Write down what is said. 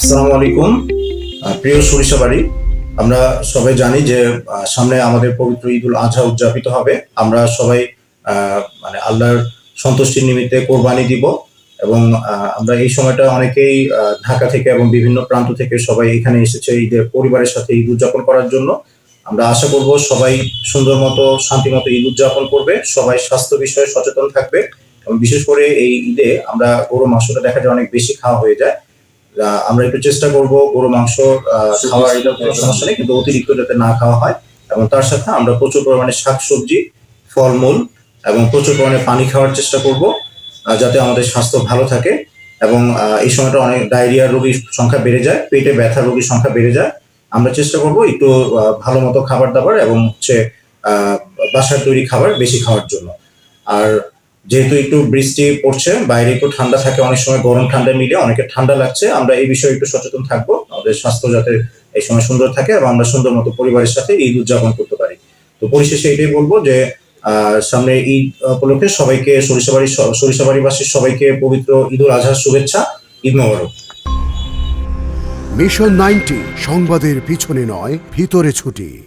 আসসালামু আলাইকুম প্রিয় সরিষাবাড়ি আমরা সবাই জানি যে সামনে আমাদের পবিত্র ঈদুল আজহা উদযাপিত হবে। আমরা সবাই মানে আল্লাহর সন্তুষ্টির নিমিত্তে কোরবানি দিব এবং আমরা এই সময়টা অনেকেই ঢাকা থেকে এবং বিভিন্ন প্রান্ত থেকে সবাই এখানে এসেছে ঈদের পরিবারের সাথে ঈদ উদযাপন করার জন্য। আমরা আশা করব সবাই সুন্দর মতো, শান্তি মতো ঈদ উদযাপন করবে, সবাই স্বাস্থ্য বিষয়ে সচেতন থাকবে এবং বিশেষ করে এই ঈদে আমরা গরু মাংসটা দেখা যায় অনেক বেশি খাওয়া হয়ে যায়। আমরা একটু চেষ্টা করব গরু মাংস খাওয়ার এটা কোনো সমস্যা নেই কিন্তু অতিরিক্ত যাতে না খাওয়া হয়। এবং তার সাথে আমরা প্রচুর পরিমাণে শাকসবজি ফলমূল এবং প্রচুর পরিমাণে পানি খাওয়ার চেষ্টা করব যাতে আমাদের স্বাস্থ্য ভালো থাকে। এবং এই সময়টা অনেক ডায়রিয়া রোগীর সংখ্যা বেড়ে যায় পেটে ব্যথা রোগীর সংখ্যা বেড়ে যায়। আমরা চেষ্টা করব একটু ভালো মতো খাবার দাবার এবং হচ্ছে বাসার তৈরি খাবার বেশি খাওয়ার জন্য। আর যেহেতু একটু বৃষ্টি পড়ছে, বাইরে একটু ঠান্ডা থাকে, অনেক সময় গরম ঠান্ডা মিলে অনেকে ঠান্ডা লাগছে। আমরা এই বিষয়ে একটু সচেতন থাকব, আমাদের স্বাস্থ্য যাতে এই সময় সুন্দর থাকে এবং আমরা সুন্দর মতো পরিবারের সাথে ঈদ উদযাপন করতে পারি। তো পরিশেষে এটাই বলব যে সামনে ঈদ উপলক্ষে সবাইকে সরিষাবাড়ি সরিষাবাড়িবাসীর সবাইকে পবিত্র ঈদ উল আজহার শুভেচ্ছা, ঈদ মোবারক। মিশন নাইনটি সংবাদের পিছনে নয়, ভিতরে ছুটি।